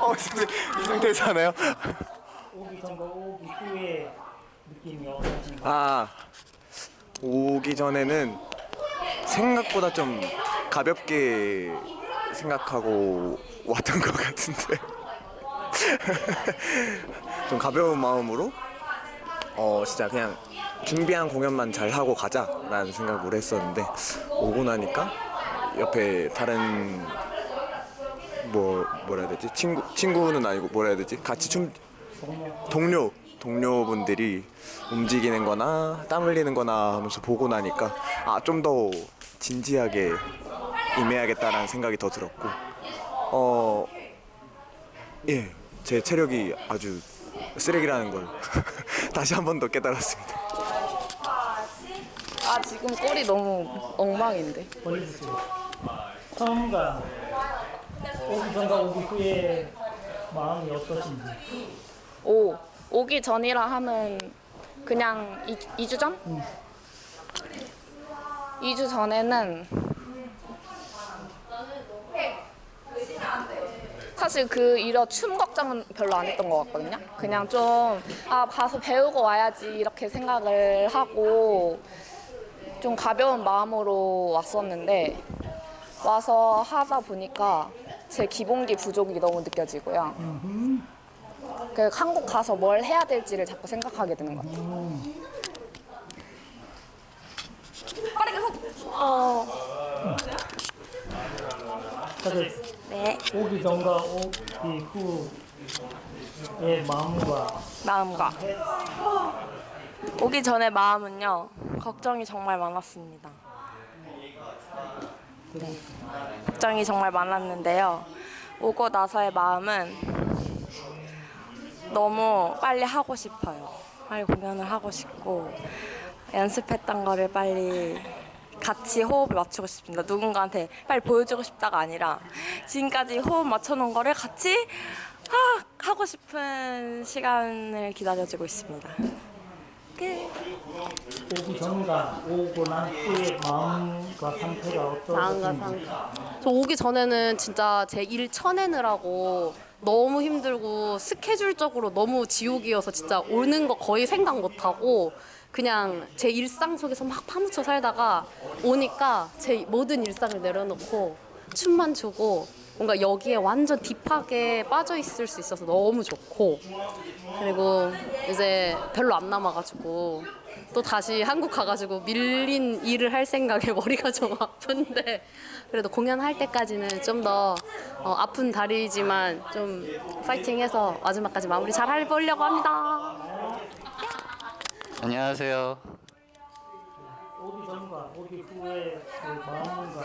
어, 진짜 이 상태잖아요. 오기 전과 오기 후의 느낌이 어떠신가요? 아, 오기 전에는 생각보다 좀 가볍게 생각하고 왔던 것 같은데 좀 가벼운 마음으로 어 진짜 그냥 준비한 공연만 잘 하고 가자라는 생각으로 했었는데 오고 나니까 옆에 다른 뭐 뭐라 해야 되지 친구 친구는 아니고 뭐라 해야 되지 같이 춤 동료 동료분들이 움직이는 거나 땀 흘리는 거나 하면서 보고 나니까 아 좀 더 진지하게 임해야겠다라는 생각이 더 들었고 어 예, 제 체력이 아주 쓰레기라는 걸 다시 한 번 더 깨달았습니다. 아 지금 꼴이 너무 엉망인데. 보여주세요. 처음과 오기 전과 오기 후의 마음이 어떠신지. 오 오기 전이라 하면 그냥 이, 2주 전? 2주 전에는 사실 그 이런 춤 걱정은 별로 안 했던 것 같거든요. 그냥 좀 아 가서 배우고 와야지 이렇게 생각을 하고 좀 가벼운 마음으로 왔었는데 와서 하다 보니까 제 기본기 부족이 너무 느껴지고요. 그 한국 가서 뭘 해야 될지를 자꾸 생각하게 되는 것 같아요. 빠르게 속. 어. 다들 네, 오기 전과 오기 후의 마음과 마음과 오기 전에 마음은요 걱정이 정말 많았습니다. 네, 걱정이 정말 많았는데요. 오고 나서의 마음은 너무 빨리 하고 싶어요. 빨리 공연을 하고 싶고 연습했던 거를 빨리 같이 호흡을 맞추고 싶습니다. 누군가한테 빨리 보여주고 싶다가 아니라 지금까지 호흡 맞춰놓은 거를 같이 아, 하고 싶은 시간을 기다려주고 있습니다. 끝. 오기 전과 오고 난 후의 마음과 상태가 마음과 어떠신지. 저 오기 전에는 진짜 제 일 쳐내느라고 너무 힘들고 스케줄적으로 너무 지옥이어서 진짜 오는 거 거의 생각 못 하고 그냥 제 일상 속에서 막 파묻혀 살다가 오니까 제 모든 일상을 내려놓고 춤만 추고 뭔가 여기에 완전 딥하게 빠져 있을 수 있어서 너무 좋고 그리고 이제 별로 안 남아가지고 또 다시 한국 가가지고 밀린 일을 할 생각에 머리가 좀 아픈데 그래도 공연할 때까지는 좀 더 아픈 다리지만 좀 파이팅해서 마지막까지 마무리 잘 해보려고 합니다. 안녕하세요. 오기 전과 오기 후의 그 마음과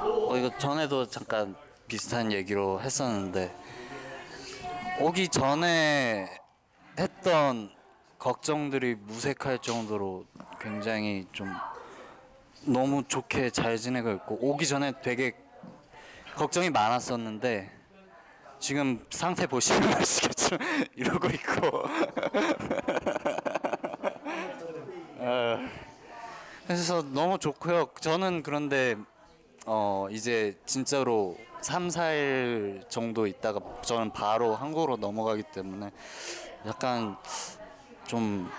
어, 이거 전에도 잠깐 비슷한 얘기로 했었는데 오기 전에 했던 걱정들이 무색할 정도로 굉장히 좀 너무 좋게 잘 지내고 있고 오기 전에 되게 걱정이 많았었는데 지금 상태 보시면 아시겠지만 이러고 있고. 어, 그래서 너무 좋고요. 저는 그런데 어 이제 진짜로 3, 4일 정도 있다가 저는 바로 한국으로 넘어가기 때문에 약간 좀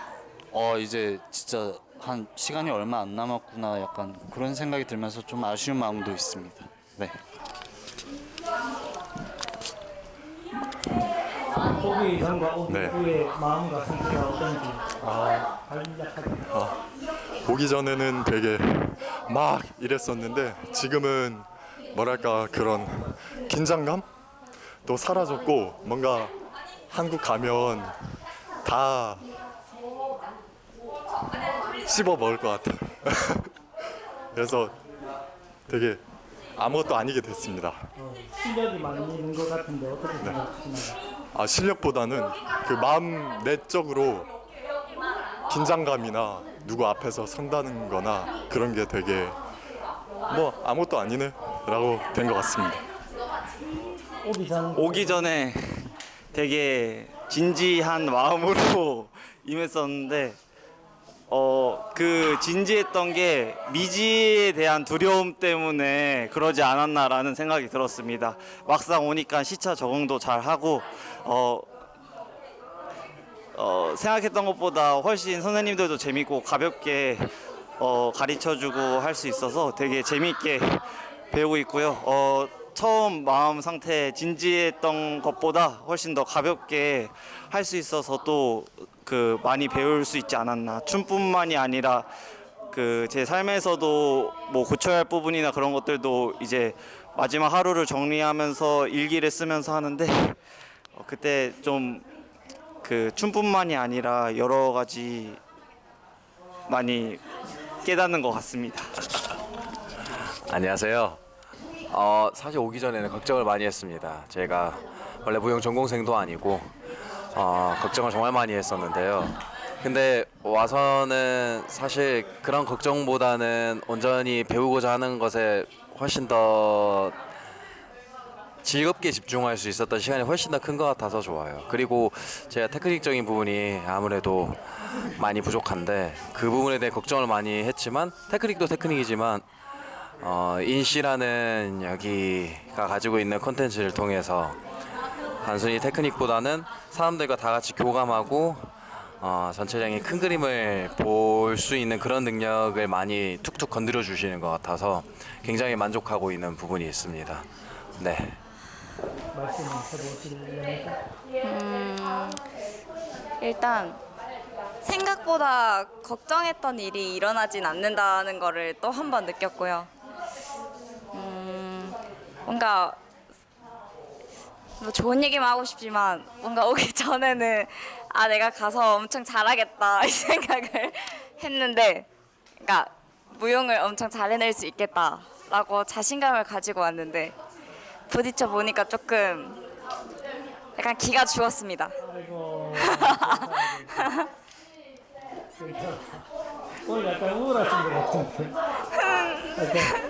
어 이제 진짜 한 시간이 얼마 안 남았구나 약간 그런 생각이 들면서 좀 아쉬운 마음도 있습니다. 네. 오기 전과 오기 네. 후의 마음과 상태가 어떤지. 아, 간략하게. 오기 전에는 되게 막 이랬었는데 지금은 뭐랄까 그런 긴장감 또 사라졌고 뭔가 한국 가면 다 씹어 먹을 것 같아. 그래서 되게 아무것도 아니게 됐습니다. 어, 실력이 많은 것 같은데 어떻게 생각하시나요? 아 실력보다는 그 마음 내적으로 긴장감이나 누구 앞에서 선다는 거나 그런 게 되게 뭐 아무것도 아니네 라고 된 것 같습니다 오기 전 오기 전에 되게 진지한 마음으로 임했었는데 어, 그 진지했던 게 미지에 대한 두려움 때문에 그러지 않았나라는 생각이 들었습니다. 막상 오니까 시차 적응도 잘 하고 어, 어, 생각했던 것보다 훨씬 선생님들도 재밌고 가볍게 어, 가르쳐주고 할 수 있어서 되게 재밌게 배우고 있고요. 어, 처음 마음 상태 진지했던 것보다 훨씬 더 가볍게 할 수 있어서 또 그 많이 배울 수 있지 않았나. 춤뿐만이 아니라 그 제 삶에서도 뭐 고쳐야 할 부분이나 그런 것들도 이제 마지막 하루를 정리하면서 일기를 쓰면서 하는데 어, 그때 좀 그 춤뿐만이 아니라 여러 가지 많이 깨닫는 것 같습니다. 안녕하세요. 어, 사실 오기 전에는 걱정을 많이 했습니다. 제가 원래 무용 전공생도 아니고 어, 걱정을 정말 많이 했었는데요. 근데 와서는 사실 그런 걱정보다는 온전히 배우고자 하는 것에 훨씬 더 즐겁게 집중할 수 있었던 시간이 훨씬 더 큰 것 같아서 좋아요. 그리고 제가 테크닉적인 부분이 아무래도 많이 부족한데 그 부분에 대해 걱정을 많이 했지만 테크닉도 테크닉이지만 어, 인씨라는 여기가 가지고 있는 콘텐츠를 통해서 단순히 테크닉보다는 사람들과 다 같이 교감하고 어, 전체적인 큰 그림을 볼 수 있는 그런 능력을 많이 툭툭 건드려 주시는 것 같아서 굉장히 만족하고 있는 부분이 있습니다. 네. 음, 일단 생각보다 걱정했던 일이 일어나진 않는다는 거를 또 한 번 느꼈고요. 음, 뭔가 뭐 좋은 얘기만 하고 싶지만 뭔가 오기 전에는 아 내가 가서 엄청 잘하겠다 이 생각을 했는데 그러니까 무용을 엄청 잘 해낼 수 있겠다라고 자신감을 가지고 왔는데 부딪혀 보니까 조금 약간 기가 죽었습니다. 아이고. 오늘 약간 우울하신 것 같은데. 약간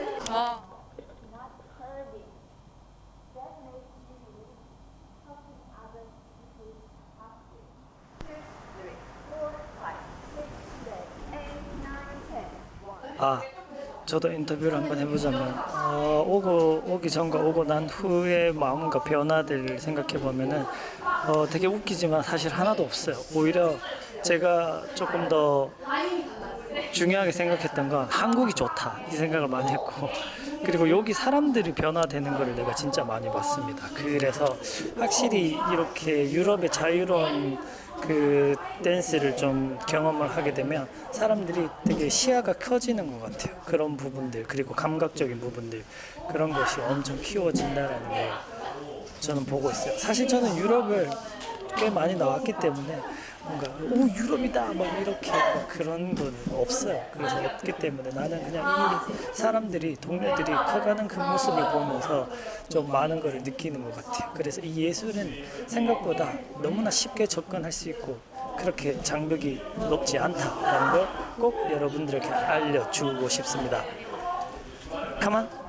아, 저도 인터뷰를 한번 해보자면 어, 오고 오기 전과 오고 난 후의 마음과 변화들 생각해 보면은 어, 되게 웃기지만 사실 하나도 없어요. 오히려 제가 조금 더 중요하게 생각했던 건 한국이 좋다 이 생각을 많이 했고 그리고 여기 사람들이 변화되는 거를 내가 진짜 많이 봤습니다. 그래서 확실히 이렇게 유럽의 자유로운 그 댄스를 좀 경험을 하게 되면 사람들이 되게 시야가 커지는 것 같아요. 그런 부분들 그리고 감각적인 부분들 그런 것이 엄청 키워진다라는 걸 저는 보고 있어요. 사실 저는 유럽을 꽤 많이 나왔기 때문에 뭔가 오 유럽이다 막 이렇게 막 그런 건 없어요. 그래서 없기 때문에 나는 그냥 이 사람들이 동료들이 커가는 그 모습을 보면서 좀 많은 걸 느끼는 것 같아요. 그래서 이 예술은 생각보다 너무나 쉽게 접근할 수 있고 그렇게 장벽이 높지 않다라는 걸 꼭 여러분들에게 알려주고 싶습니다. 가만.